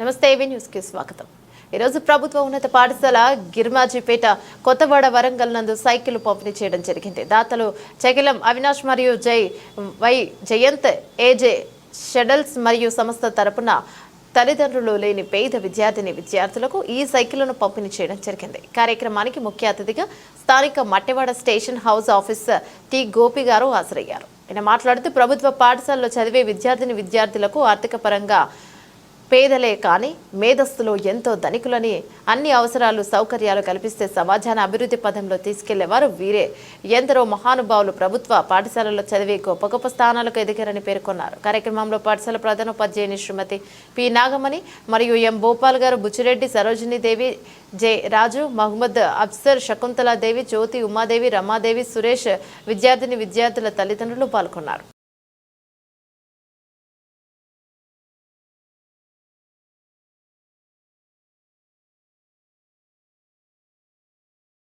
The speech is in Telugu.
నమస్తే ఏవి న్యూస్కి స్వాగతం. ఈరోజు ప్రభుత్వ ఉన్నత పాఠశాల గిర్మాజీపేట కొత్తవాడ వరంగల్ నందు సైకిల్ పంపిణీ చేయడం జరిగింది. దాతలు చకిలం అవినాష్ మరియు జై వై జయంత్ ఏజే షెడల్స్ మరియు సంస్థ తరపున తల్లిదండ్రులు లేని పేద విద్యార్థిని విద్యార్థులకు ఈ సైకిళ్ళను పంపిణీ చేయడం జరిగింది. కార్యక్రమానికి ముఖ్య అతిథిగా స్థానిక Mattewada station house officer T Gopi garu హాజరయ్యారు. ఆయన మాట్లాడుతూ ప్రభుత్వ పాఠశాలలో చదివే విద్యార్థిని విద్యార్థులకు ఆర్థిక పరంగా పేదలే కానీ మేధస్సులు ఎంతో ధనికులని అన్ని అవసరాలు సౌకర్యాలు కల్పిస్తే సమాజాన్ని అభివృద్ధి పదంలో తీసుకెళ్ళేవారు వీరే. ఎందరో మహానుభావులు ప్రభుత్వ పాఠశాలలో చదివి గొప్ప గొప్ప స్థానాలకు ఎదిగారని పేర్కొన్నారు. కార్యక్రమంలో పాఠశాల ప్రధానోపాధ్యాయుని శ్రీమతి పి. నాగమణి మరియు ఎం. భోపాల్ గారు బుచ్చిరెడ్డి సరోజిని దేవి జె. రాజు మహమ్మద్ అఫ్సర్ శకుంతలాదేవి జ్యోతి ఉమాదేవి రమాదేవి సురేష్ విద్యార్థిని విద్యార్థుల తల్లిదండ్రులు పాల్గొన్నారు.